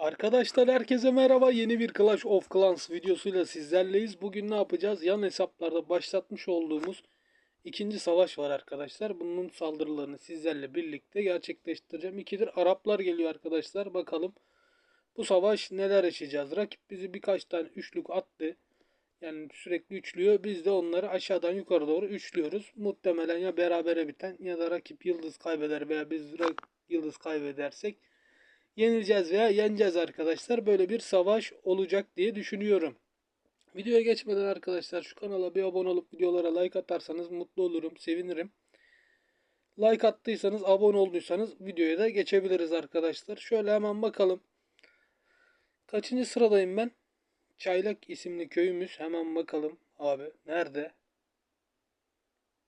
Arkadaşlar herkese merhaba. Yeni bir Clash of Clans videosuyla sizlerleyiz. Bugün ne yapacağız? Yan hesaplarda başlatmış olduğumuz ikinci savaş var arkadaşlar. Bunun saldırılarını sizlerle birlikte gerçekleştireceğim. İkidir Araplar geliyor arkadaşlar. Bakalım bu savaş neler yaşayacağız? Rakip bizi birkaç tane üçlük attı. Yani sürekli üçlüyor. Biz de onları aşağıdan yukarı doğru üçlüyoruz. Muhtemelen ya berabere biten ya da rakip yıldız kaybeder veya biz yıldız kaybedersek yenileceğiz veya yeneceğiz arkadaşlar. Böyle bir savaş olacak diye düşünüyorum. Videoya geçmeden arkadaşlar şu kanala bir abone olup videolara like atarsanız mutlu olurum, sevinirim. Like attıysanız, abone olduysanız videoya da geçebiliriz arkadaşlar. Şöyle hemen bakalım. Kaçıncı sıradayım ben? Çaylak isimli köyümüz. Hemen bakalım abi. Nerede?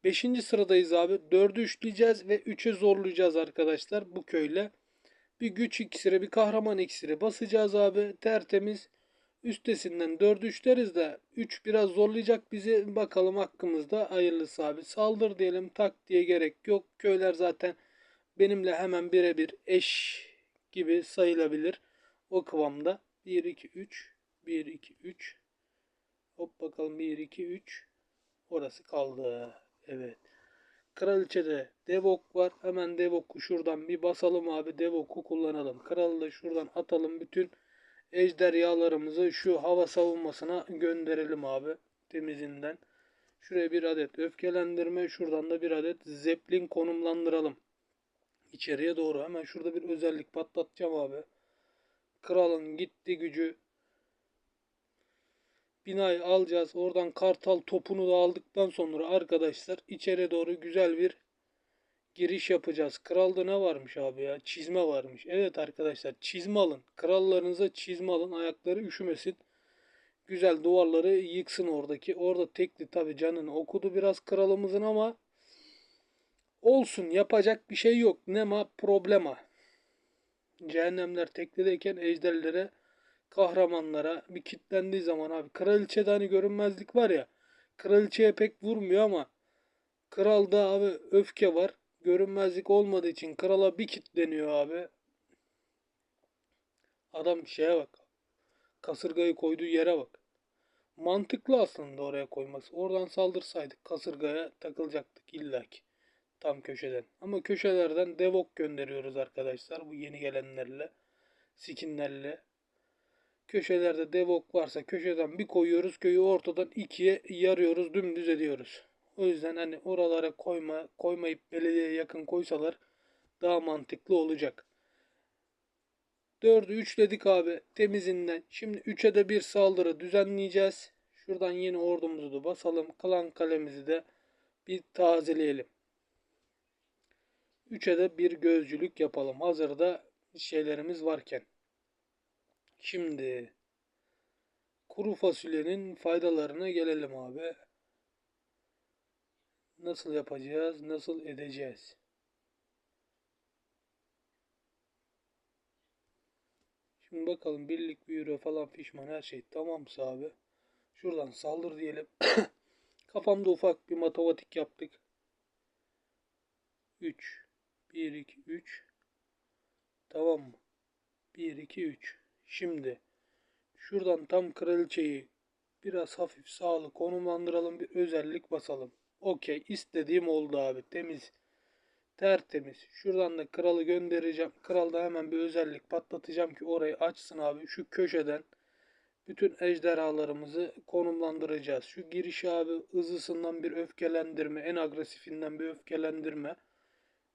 Beşinci sıradayız abi. Dördü üçleyeceğiz ve üçe zorlayacağız arkadaşlar bu köyle. Bir güç iksiri, bir kahraman iksiri basacağız abi. Tertemiz. Üstesinden 4 3 deriz de 3 biraz zorlayacak bizi. Bakalım hakkımızda hayırlısı abi. Saldır diyelim tak diye gerek yok. Köyler zaten benimle hemen birebir eş gibi sayılabilir. O kıvamda. 1 2 3 1 2 3 Hop bakalım 1 2 3 Orası kaldı. Evet. Kraliçede Devok var. Hemen Devok'u şuradan bir basalım abi. Devok'u kullanalım. Kralı da şuradan atalım. Bütün ejderhalarımızı şu hava savunmasına gönderelim abi. Temizinden. Şuraya bir adet öfkelendirme. Şuradan da bir adet zeplin konumlandıralım. İçeriye doğru. Hemen şurada bir özellik patlatacağım abi. Kralın gitti gücü. Binayı alacağız. Oradan kartal topunu da aldıktan sonra arkadaşlar içeri doğru güzel bir giriş yapacağız. Kralda ne varmış abi ya? Çizme varmış. Evet arkadaşlar çizme alın. Krallarınıza çizme alın. Ayakları üşümesin. Güzel duvarları yıksın oradaki. Orada tekli tabi canını okudu biraz kralımızın ama olsun yapacak bir şey yok. Nema problema. Cehennemler teklideyken ejderlere kahramanlara bir kitlendiği zaman abi kraliçede hani görünmezlik var ya kraliçeye pek vurmuyor ama kralda abi öfke var görünmezlik olmadığı için krala bir kitleniyor abi. Adam şeye bak. Kasırgayı koyduğu yere bak. Mantıklı aslında oraya koyması. Oradan saldırsaydık kasırgaya takılacaktık illaki. Tam köşeden. Ama köşelerden devok gönderiyoruz arkadaşlar bu yeni gelenlerle skinlerle Köşelerde devok varsa köşeden bir koyuyoruz. Köyü ortadan ikiye yarıyoruz dümdüz ediyoruz. O yüzden hani oralara koyma koymayıp belediyeye yakın koysalar daha mantıklı olacak. 4'ü 3 dedik abi temizinden. Şimdi 3'e de bir saldırı düzenleyeceğiz. Şuradan yeni ordumuzu da basalım. Klan kalemizi de bir tazeleyelim. 3'e de bir gözcülük yapalım. Hazırda şeylerimiz varken. Şimdi kuru fasulyenin faydalarına gelelim abi. Nasıl yapacağız? Nasıl edeceğiz? Şimdi bakalım birlik büyüre falan fişman her şey tamamsa abi. Şuradan saldır diyelim. Kafamda ufak bir matematik yaptık. 3 1 2 3 Tamam mı? 1 2 3 Şimdi şuradan tam kraliçeyi biraz hafif sağlı konumlandıralım. Bir özellik basalım. Okey. istediğim oldu abi. Temiz. Tertemiz. Şuradan da kralı göndereceğim. Kralda hemen bir özellik patlatacağım ki orayı açsın abi. Şu köşeden bütün ejderhalarımızı konumlandıracağız. Şu giriş abi hızlısından bir öfkelendirme. En agresifinden bir öfkelendirme.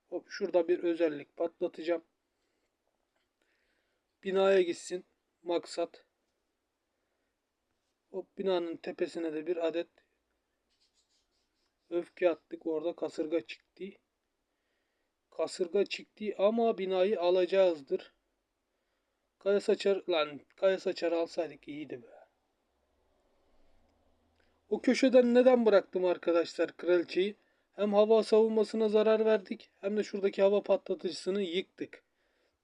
Hop şurada bir özellik patlatacağım. Binaya gitsin. Maksat. O binanın tepesine de bir adet öfke attık. Orada kasırga çıktı. Kasırga çıktı ama binayı alacağızdır. Kaya saçar lan kaya saçar alsaydık iyiydi be. O köşeden neden bıraktım arkadaşlar kraliçeyi? Hem hava savunmasına zarar verdik hem de şuradaki hava patlatıcısını yıktık.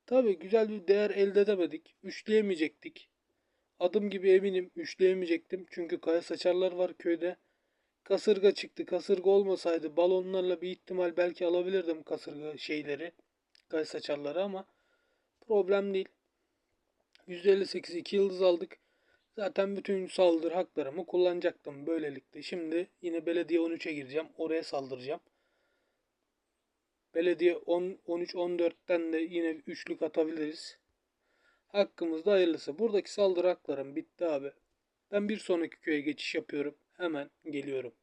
Tabi güzel bir değer elde edemedik. Üçleyemeyecektik. Adım gibi eminim üçleyemeyecektim. Çünkü kaya saçarlar var köyde. Kasırga çıktı. Kasırga olmasaydı balonlarla bir ihtimal belki alabilirdim kasırga şeyleri. Kaya saçarları ama problem değil. %58 2 yıldız aldık. Zaten bütün saldırı haklarımı kullanacaktım böylelikle. Şimdi yine belediye 13'e gireceğim. Oraya saldıracağım. Belediye 10, 13, 14'ten de yine üçlük atabiliriz. Hakkımızda hayırlısı. Buradaki saldırı haklarım bitti abi. Ben bir sonraki köye geçiş yapıyorum. Hemen geliyorum.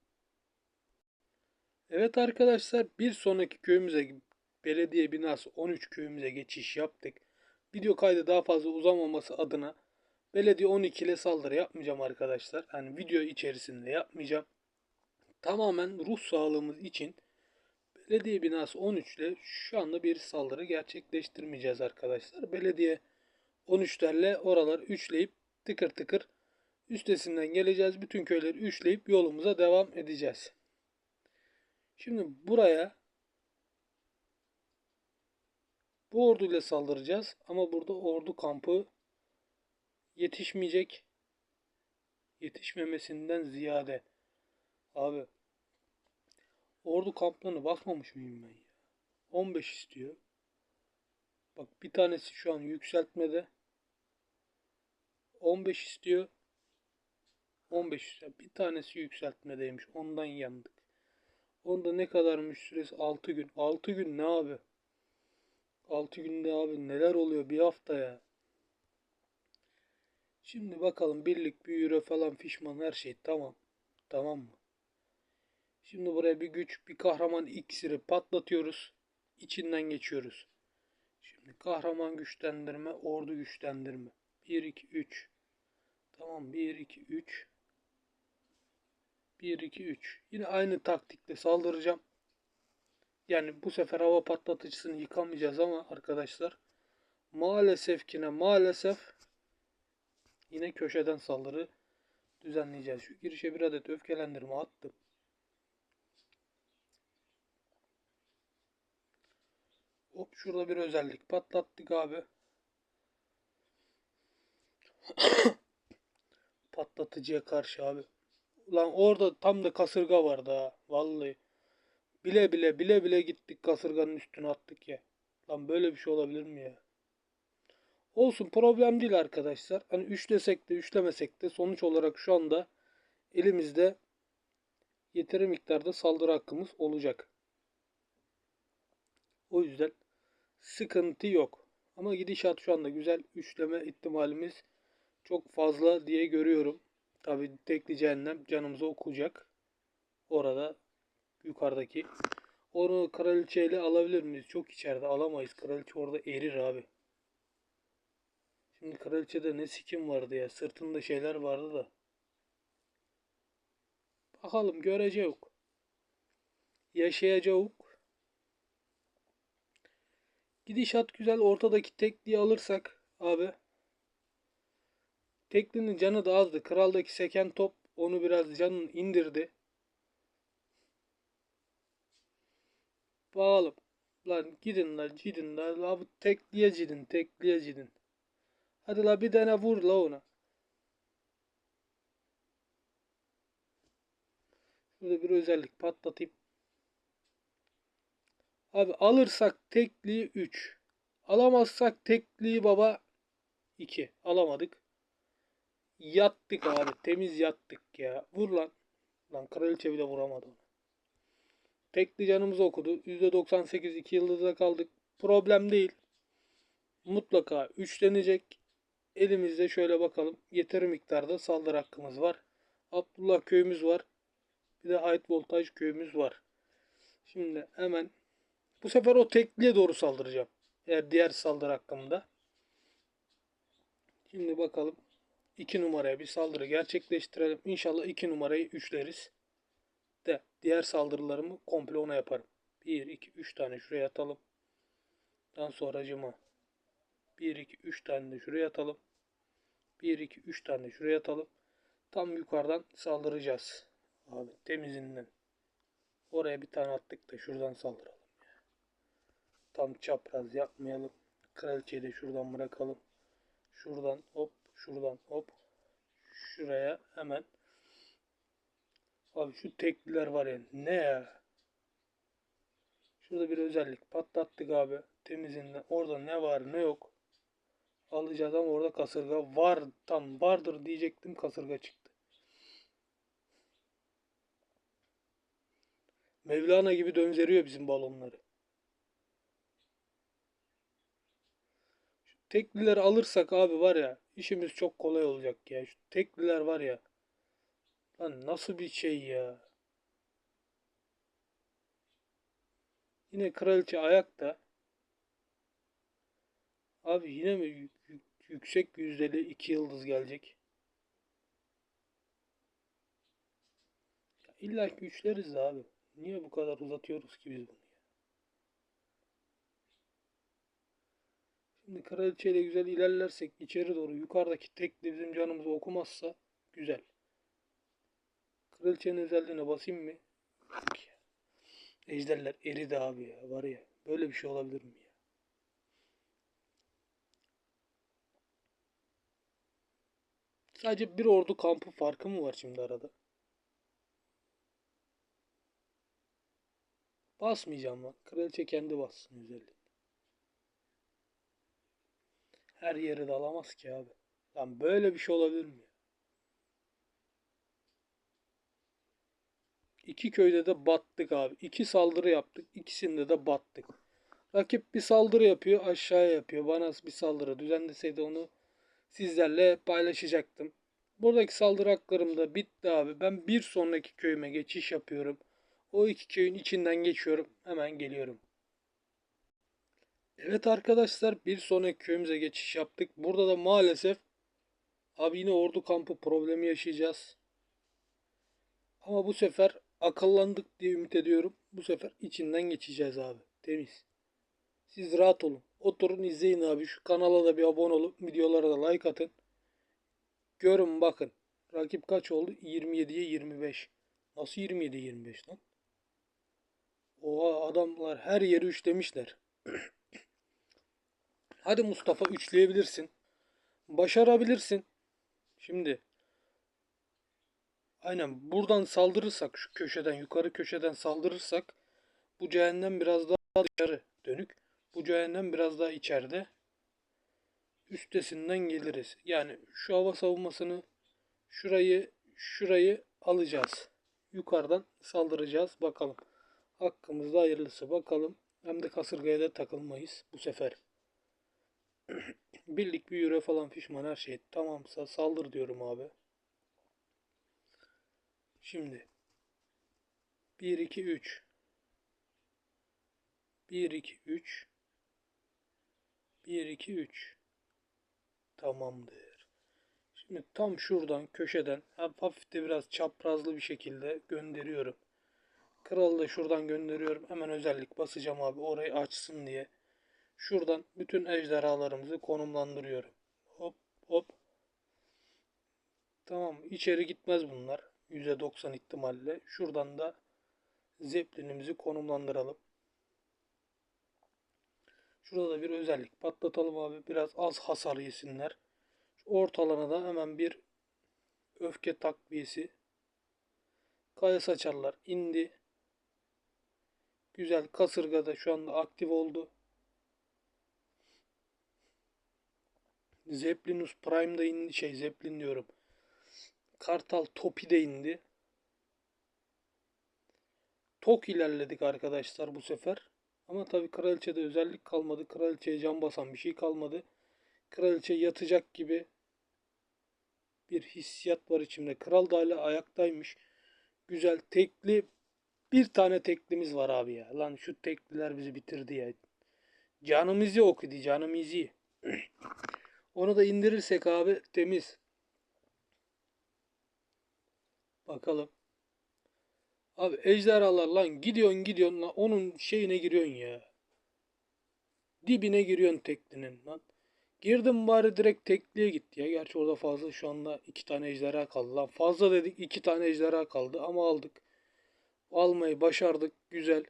Evet arkadaşlar bir sonraki köyümüze belediye binası 13 köyümüze geçiş yaptık. Video kaydı daha fazla uzamaması adına belediye 12 ile saldırı yapmayacağım arkadaşlar. Yani video içerisinde yapmayacağım. Tamamen ruh sağlığımız için belediye binası 13 ile şu anda bir saldırı gerçekleştirmeyeceğiz arkadaşlar. Belediye 13'lerle oralar üçleyip tıkır tıkır üstesinden geleceğiz. Bütün köyleri üçleyip yolumuza devam edeceğiz. Şimdi buraya bu orduyla saldıracağız ama burada ordu kampı yetişmeyecek. Yetişmemesinden ziyade abi ordu kamplarını bakmamış mıyım ben ya? 15 istiyor. Bak bir tanesi şu an yükseltmede. 15 istiyor. 15 istiyor. Bir tanesi yükseltmedeymiş. Ondan yandık. Onda ne kadarmış süresi? 6 gün. 6 gün ne abi? 6 günde abi neler oluyor bir hafta ya. Şimdi bakalım birlik, büyüre falan fişman her şey tamam. Tamam mı? Şimdi buraya bir güç, bir kahraman iksiri patlatıyoruz. İçinden geçiyoruz. Şimdi kahraman güçlendirme, ordu güçlendirme. 1, 2, 3. Tamam 1, 2, 3. 1, 2, 3. Yine aynı taktikle saldıracağım. Yani bu sefer hava patlatıcısını yıkamayacağız ama arkadaşlar maalesef ki ne maalesef yine köşeden saldırı düzenleyeceğiz. Şu girişe bir adet öfkelendirme attım. Hop şurada bir özellik patlattık abi. Patlatıcıya karşı abi. Lan orada tam da kasırga vardı ha. Vallahi. Bile bile bile bile gittik kasırganın üstüne attık ya. Lan böyle bir şey olabilir mi ya? Olsun problem değil arkadaşlar. Hani üçlesek de üçlemesek de sonuç olarak şu anda elimizde yeteri miktarda saldırı hakkımız olacak. O yüzden sıkıntı yok. Ama gidişat şu anda güzel. Üçleme ihtimalimiz çok fazla diye görüyorum. Tabi tekli cehennem canımıza okuyacak. Orada yukarıdaki. Onu kraliçeyle alabilir miyiz? Çok içeride alamayız. Kraliçe orada erir abi. Şimdi kraliçede ne sikim vardı ya. Sırtında şeyler vardı da. Bakalım göreceğiz. Yaşayacağız. Gidişat güzel. Ortadaki tekliği alırsak abi. Teklinin canı da azdı. Kraldaki seken top onu biraz canını indirdi. Bakalım. Lan gidin lan gidin lan. La tekliye cidin tekliye cidin. Hadi la bir tane vur la ona. Şurada bir özellik patlatayım. Abi alırsak tekliği 3. Alamazsak tekliği baba 2. Alamadık. Yattık abi. Temiz yattık ya. Vur lan. Lan kraliçe bile vuramadı onu. Tekli canımızı okudu. %98 2 yıldızda kaldık. Problem değil. Mutlaka üçlenecek. Elimizde şöyle bakalım. Yeteri miktarda saldırı hakkımız var. Abdullah köyümüz var. Bir de ait voltaj köyümüz var. Şimdi hemen bu sefer o tekliye doğru saldıracağım. Eğer diğer saldırı hakkımda. Şimdi bakalım. 2 numaraya bir saldırı gerçekleştirelim. İnşallah 2 numarayı üçleriz. De diğer saldırılarımı komple ona yaparım. 1, 2, 3 tane şuraya atalım. Daha sonra cıma. 1, 2, 3 tane de şuraya atalım. 1, 2, 3 tane şuraya atalım. Tam yukarıdan saldıracağız. Abi temizinden. Oraya bir tane attık da şuradan saldıralım. Tam çapraz yapmayalım. Kraliçeyi de şuradan bırakalım. Şuradan hop şuradan hop. Şuraya hemen. Abi şu tekliler var ya ne ya. Şurada bir özellik patlattık abi. Temizinden. Orada ne var ne yok. alacağız ama orada kasırga var. Tam vardır diyecektim kasırga çıktı. Mevlana gibi dönzeriyor bizim balonları. Şu teklileri alırsak abi var ya işimiz çok kolay olacak ya. Şu tekliler var ya. Lan nasıl bir şey ya. Yine kraliçe ayakta. Abi yine mi yük- yük- yüksek yüzdeli iki yıldız gelecek? Ya İlla ki üçleriz abi. Niye bu kadar uzatıyoruz ki biz bunu Kraliçeyle güzel ilerlersek içeri doğru yukarıdaki tekli bizim canımızı okumazsa güzel. Kraliçenin özelliğine basayım mı? Ejderler eridi abi ya var ya. Böyle bir şey olabilir mi ya? Sadece bir ordu kampı farkı mı var şimdi arada? Basmayacağım lan. Kraliçe kendi bassın özelliğini. Her yeri de alamaz ki abi. Lan böyle bir şey olabilir mi? İki köyde de battık abi. İki saldırı yaptık. İkisinde de battık. Rakip bir saldırı yapıyor, aşağıya yapıyor. Bana bir saldırı düzenleseydi onu sizlerle paylaşacaktım. Buradaki saldırı haklarım da bitti abi. Ben bir sonraki köyüme geçiş yapıyorum. O iki köyün içinden geçiyorum. Hemen geliyorum. Evet arkadaşlar bir sonraki köyümüze geçiş yaptık. Burada da maalesef abi yine ordu kampı problemi yaşayacağız. Ama bu sefer akıllandık diye ümit ediyorum. Bu sefer içinden geçeceğiz abi. Temiz. Siz rahat olun. Oturun izleyin abi. Şu kanala da bir abone olup videolara da like atın. Görün bakın. Rakip kaç oldu? 27'ye 25. Nasıl 27'ye 25 lan? Oha adamlar her yeri üçlemişler. Hadi Mustafa üçleyebilirsin. Başarabilirsin. Şimdi aynen buradan saldırırsak şu köşeden yukarı köşeden saldırırsak bu cehennem biraz daha dışarı dönük. Bu cehennem biraz daha içeride. Üstesinden geliriz. Yani şu hava savunmasını şurayı şurayı alacağız. Yukarıdan saldıracağız. Bakalım. Hakkımızda hayırlısı. Bakalım. Hem de kasırgaya da takılmayız bu sefer. Birlik bir yüre falan fişman her şey tamamsa saldır diyorum abi. Şimdi 1 2 3 1 2 3 1 2 3 Tamamdır. Şimdi tam şuradan köşeden hafif de biraz çaprazlı bir şekilde gönderiyorum. Kralı da şuradan gönderiyorum. Hemen özellik basacağım abi orayı açsın diye. Şuradan bütün ejderhalarımızı konumlandırıyorum. Hop hop. Tamam içeri gitmez bunlar. %90 ihtimalle. Şuradan da zeplinimizi konumlandıralım. Şurada da bir özellik patlatalım abi. Biraz az hasar yesinler. Şu ortalana da hemen bir öfke takviyesi. Kaya saçarlar indi. Güzel kasırga da şu anda aktif oldu. Zeplinus Prime da indi. Şey Zeppelin diyorum. Kartal Topi de indi. Tok ilerledik arkadaşlar bu sefer. Ama tabii kraliçede özellik kalmadı. Kraliçeye can basan bir şey kalmadı. Kraliçe yatacak gibi bir hissiyat var içimde. Kral da hala ayaktaymış. Güzel tekli bir tane teklimiz var abi ya. Lan şu tekliler bizi bitirdi ya. Canımızı okudu canımızı. Onu da indirirsek abi temiz. Bakalım. Abi ejderhalar lan gidiyorsun gidiyorsun lan onun şeyine giriyorsun ya. Dibine giriyorsun teklinin lan. Girdim bari direkt tekliye gitti ya. Gerçi orada fazla şu anda iki tane ejderha kaldı lan. Fazla dedik iki tane ejderha kaldı ama aldık. Almayı başardık. Güzel.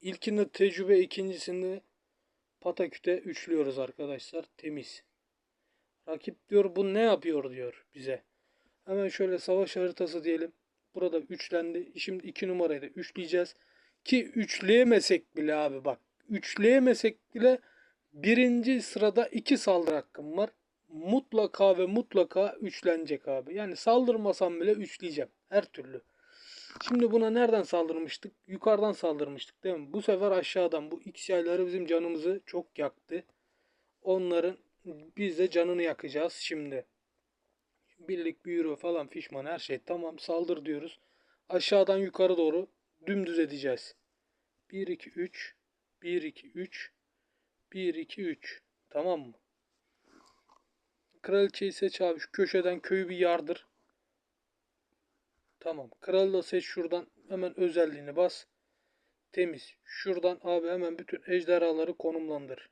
İlkinde tecrübe ikincisinde pataküte üçlüyoruz arkadaşlar. Temiz. Rakip diyor bu ne yapıyor diyor bize. Hemen şöyle savaş haritası diyelim. Burada üçlendi. Şimdi iki numarayı da üçleyeceğiz. Ki üçleyemesek bile abi bak. Üçleyemesek bile Birinci sırada iki saldırı hakkım var. Mutlaka ve mutlaka üçlenecek abi. Yani saldırmasam bile üçleyeceğim. Her türlü. Şimdi buna nereden saldırmıştık? Yukarıdan saldırmıştık değil mi? Bu sefer aşağıdan. Bu X yayları bizim canımızı çok yaktı. Onların biz de canını yakacağız şimdi. Birlik, büyürü falan fişman her şey tamam saldır diyoruz. Aşağıdan yukarı doğru dümdüz edeceğiz. 1 2 3 1 2 3 1 2 3 tamam mı? Kraliçeyi seç abi şu köşeden köyü bir yardır. Tamam. Kralı da seç şuradan hemen özelliğini bas. Temiz. Şuradan abi hemen bütün ejderhaları konumlandır.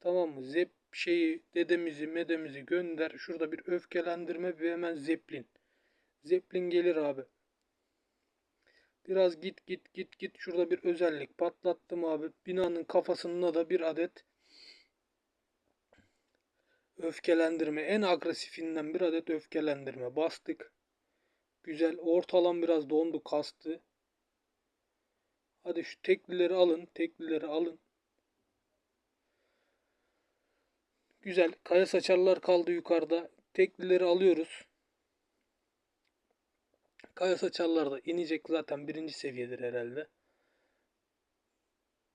Tamam mı? Zep şeyi dedemizi medemizi gönder. Şurada bir öfkelendirme ve hemen zeplin. Zeplin gelir abi. Biraz git git git git. Şurada bir özellik patlattım abi. Binanın kafasında da bir adet öfkelendirme. En agresifinden bir adet öfkelendirme. Bastık. Güzel. Ortalam biraz dondu kastı. Hadi şu teklileri alın. Teklileri alın. Güzel. Kaya saçarlar kaldı yukarıda. Teklileri alıyoruz. Kaya saçarlar da inecek zaten birinci seviyedir herhalde.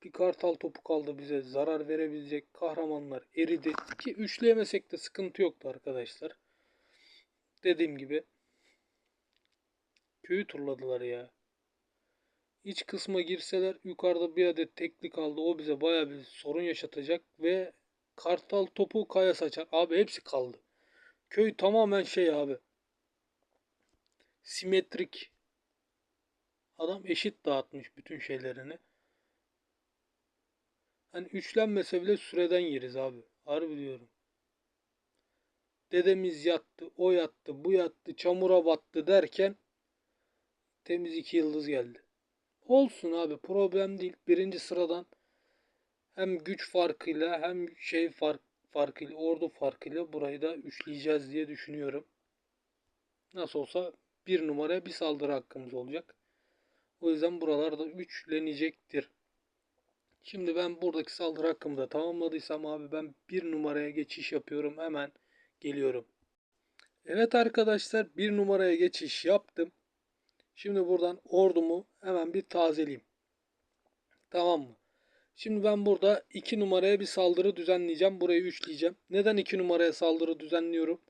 Bir kartal topu kaldı bize. Zarar verebilecek kahramanlar eridi. Ki üçleyemesek de sıkıntı yoktu arkadaşlar. Dediğim gibi. Köyü turladılar ya. İç kısma girseler yukarıda bir adet tekli kaldı. O bize baya bir sorun yaşatacak ve kartal topu kaya saçar. Abi hepsi kaldı. Köy tamamen şey abi. Simetrik. Adam eşit dağıtmış bütün şeylerini. Hani üçlenmese bile süreden yeriz abi. Harbi diyorum. Dedemiz yattı, o yattı, bu yattı, çamura battı derken temiz iki yıldız geldi. Olsun abi problem değil. Birinci sıradan hem güç farkıyla hem şey fark, farkıyla ordu farkıyla burayı da üçleyeceğiz diye düşünüyorum. Nasıl olsa bir numaraya bir saldırı hakkımız olacak. O yüzden buralarda üçlenecektir. Şimdi ben buradaki saldırı hakkımı da tamamladıysam abi ben bir numaraya geçiş yapıyorum. Hemen geliyorum. Evet arkadaşlar bir numaraya geçiş yaptım. Şimdi buradan ordumu hemen bir tazeleyeyim. Tamam mı? Şimdi ben burada 2 numaraya bir saldırı düzenleyeceğim. Burayı üçleyeceğim. Neden 2 numaraya saldırı düzenliyorum?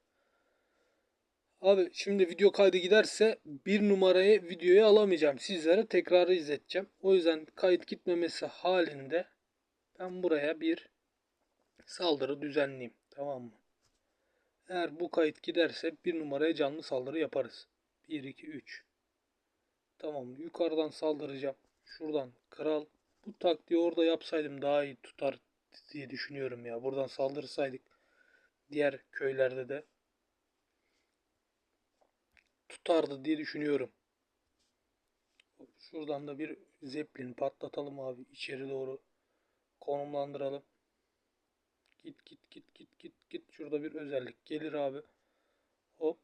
Abi şimdi video kaydı giderse bir numarayı videoya alamayacağım. Sizlere tekrarı izleteceğim. O yüzden kayıt gitmemesi halinde ben buraya bir saldırı düzenleyeyim. Tamam mı? Eğer bu kayıt giderse bir numaraya canlı saldırı yaparız. 1, 2, 3. Tamam yukarıdan saldıracağım. Şuradan kral. Bu taktiği orada yapsaydım daha iyi tutar diye düşünüyorum ya. Buradan saldırsaydık diğer köylerde de tutardı diye düşünüyorum. Şuradan da bir zeplin patlatalım abi içeri doğru konumlandıralım. Git git git git git git şurada bir özellik gelir abi. Hop.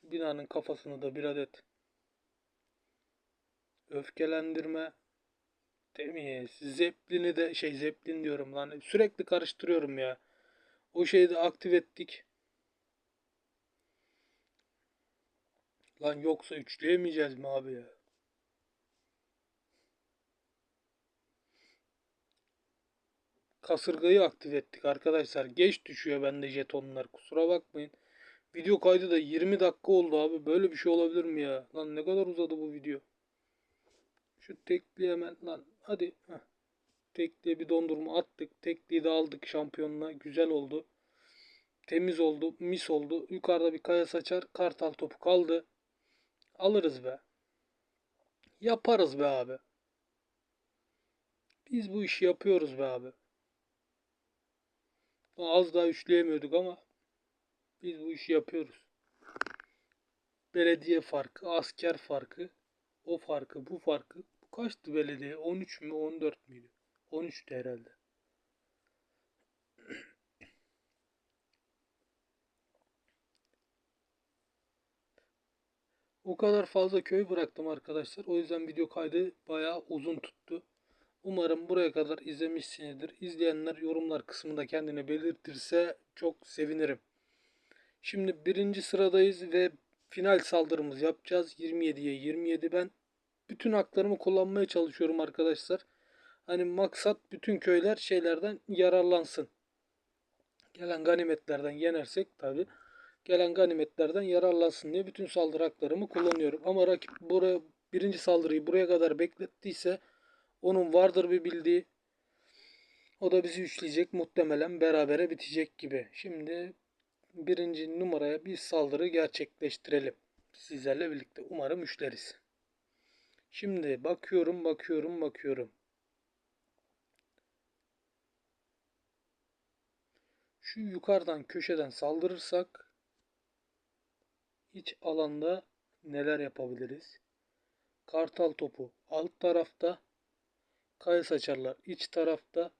Şu binanın kafasını da bir adet öfkelendirme temiz zeplini de şey zeplin diyorum lan sürekli karıştırıyorum ya. O şeyi de aktif ettik. Lan yoksa üçleyemeyeceğiz mi abi ya? Kasırgayı aktif ettik arkadaşlar. Geç düşüyor bende jetonlar. Kusura bakmayın. Video kaydı da 20 dakika oldu abi. Böyle bir şey olabilir mi ya? Lan ne kadar uzadı bu video. Şu tekliği hemen lan hadi. Heh. Tekliğe bir dondurma attık. Tekliği de aldık şampiyonla. Güzel oldu. Temiz oldu. Mis oldu. Yukarıda bir kaya saçar. Kartal topu kaldı. Alırız be. Yaparız be abi. Biz bu işi yapıyoruz be abi. Az daha üçleyemiyorduk ama biz bu işi yapıyoruz. Belediye farkı, asker farkı, o farkı, bu farkı. Kaçtı belediye? 13 mü 14 müydü? 13'tü herhalde. O kadar fazla köy bıraktım arkadaşlar. O yüzden video kaydı bayağı uzun tuttu. Umarım buraya kadar izlemişsinizdir. İzleyenler yorumlar kısmında kendini belirtirse çok sevinirim. Şimdi birinci sıradayız ve final saldırımız yapacağız. 27'ye 27 ben bütün haklarımı kullanmaya çalışıyorum arkadaşlar. Hani maksat bütün köyler şeylerden yararlansın. Gelen ganimetlerden yenersek tabi gelen ganimetlerden yararlansın diye bütün saldırı haklarımı kullanıyorum. Ama rakip buraya birinci saldırıyı buraya kadar beklettiyse onun vardır bir bildiği. O da bizi üçleyecek muhtemelen berabere bitecek gibi. Şimdi birinci numaraya bir saldırı gerçekleştirelim. Sizlerle birlikte umarım üçleriz. Şimdi bakıyorum bakıyorum bakıyorum. Şu yukarıdan köşeden saldırırsak iç alanda neler yapabiliriz? Kartal topu alt tarafta. Kaya saçarlar iç tarafta.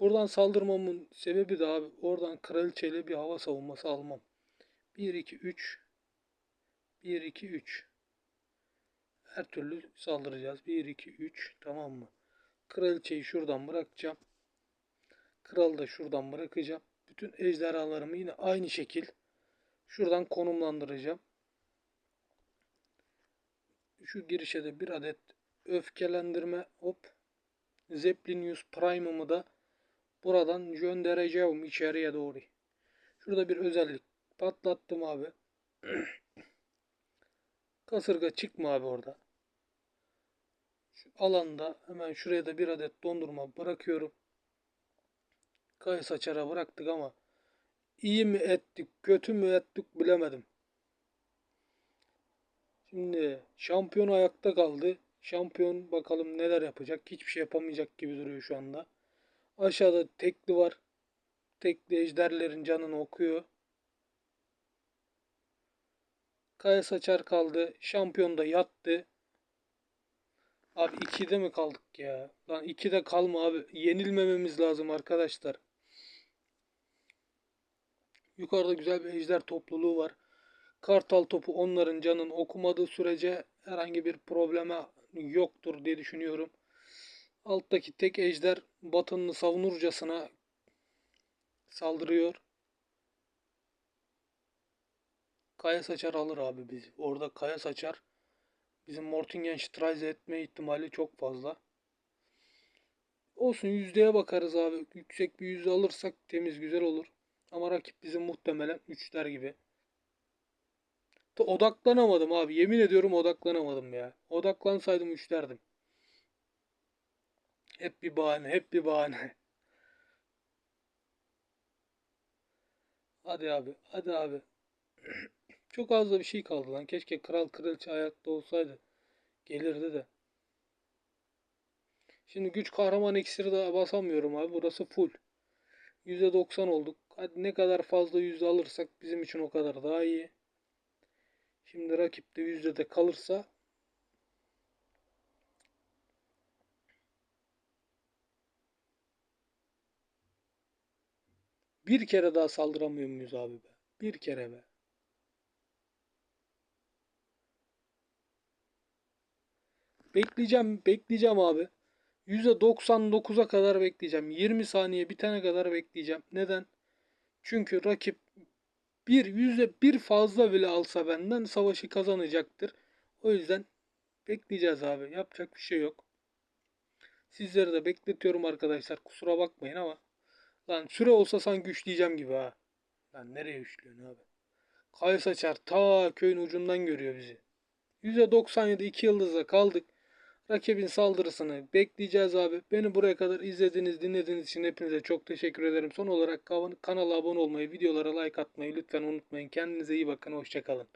Buradan saldırmamın sebebi de abi oradan kraliçeyle bir hava savunması almam. 1 2 3 1 2 3 Her türlü saldıracağız. 1 2 3 tamam mı? Kraliçeyi şuradan bırakacağım. Kralı da şuradan bırakacağım. Bütün ejderhalarımı yine aynı şekil şuradan konumlandıracağım. Şu girişe de bir adet öfkelendirme hop Zeppelinius Prime'ımı da buradan göndereceğim içeriye doğru. Şurada bir özellik patlattım abi. Kasırga çıkma abi orada. Şu alanda hemen şuraya da bir adet dondurma bırakıyorum. Kaya saçara bıraktık ama iyi mi ettik, kötü mü ettik bilemedim. Şimdi şampiyon ayakta kaldı. Şampiyon bakalım neler yapacak. Hiçbir şey yapamayacak gibi duruyor şu anda. Aşağıda tekli var. Tekli ejderlerin canını okuyor. Kaya saçar kaldı. Şampiyon da yattı. Abi 2'de mi kaldık ya? Lan 2'de kalma abi. Yenilmememiz lazım arkadaşlar. Yukarıda güzel bir ejder topluluğu var. Kartal topu onların canını okumadığı sürece herhangi bir probleme yoktur diye düşünüyorum. Alttaki tek ejder batınını savunurcasına saldırıyor. Kaya saçar alır abi bizi. Orada kaya saçar. Bizim Mortingen Streise etme ihtimali çok fazla. Olsun yüzdeye bakarız abi. Yüksek bir yüzde alırsak temiz güzel olur. Ama rakip bizim muhtemelen 3'ler gibi. Odaklanamadım abi. Yemin ediyorum odaklanamadım ya. Odaklansaydım 3'lerdim. Hep bir bahane, hep bir bahane. Hadi abi, hadi abi. Çok az da bir şey kaldı lan. Keşke kral kraliçe ayakta olsaydı. Gelirdi de. Şimdi güç kahraman iksiri daha basamıyorum abi. Burası full. %90 olduk. Hadi ne kadar fazla yüzde alırsak bizim için o kadar daha iyi. Şimdi rakip de yüzde de kalırsa bir kere daha saldıramıyor muyuz abi be? Bir kere be. Bekleyeceğim, bekleyeceğim abi. %99'a kadar bekleyeceğim. 20 saniye bitene kadar bekleyeceğim. Neden? Çünkü rakip bir yüzde bir fazla bile alsa benden savaşı kazanacaktır. O yüzden bekleyeceğiz abi. Yapacak bir şey yok. Sizleri de bekletiyorum arkadaşlar. Kusura bakmayın ama. Lan süre olsa sanki güçleyeceğim gibi ha. Lan nereye güçlüyorsun abi? Kayı saçar ta köyün ucundan görüyor bizi. %97 2 yıldızla kaldık. Rakibin saldırısını bekleyeceğiz abi. Beni buraya kadar izlediğiniz, dinlediğiniz için hepinize çok teşekkür ederim. Son olarak kanala abone olmayı, videolara like atmayı lütfen unutmayın. Kendinize iyi bakın. Hoşçakalın.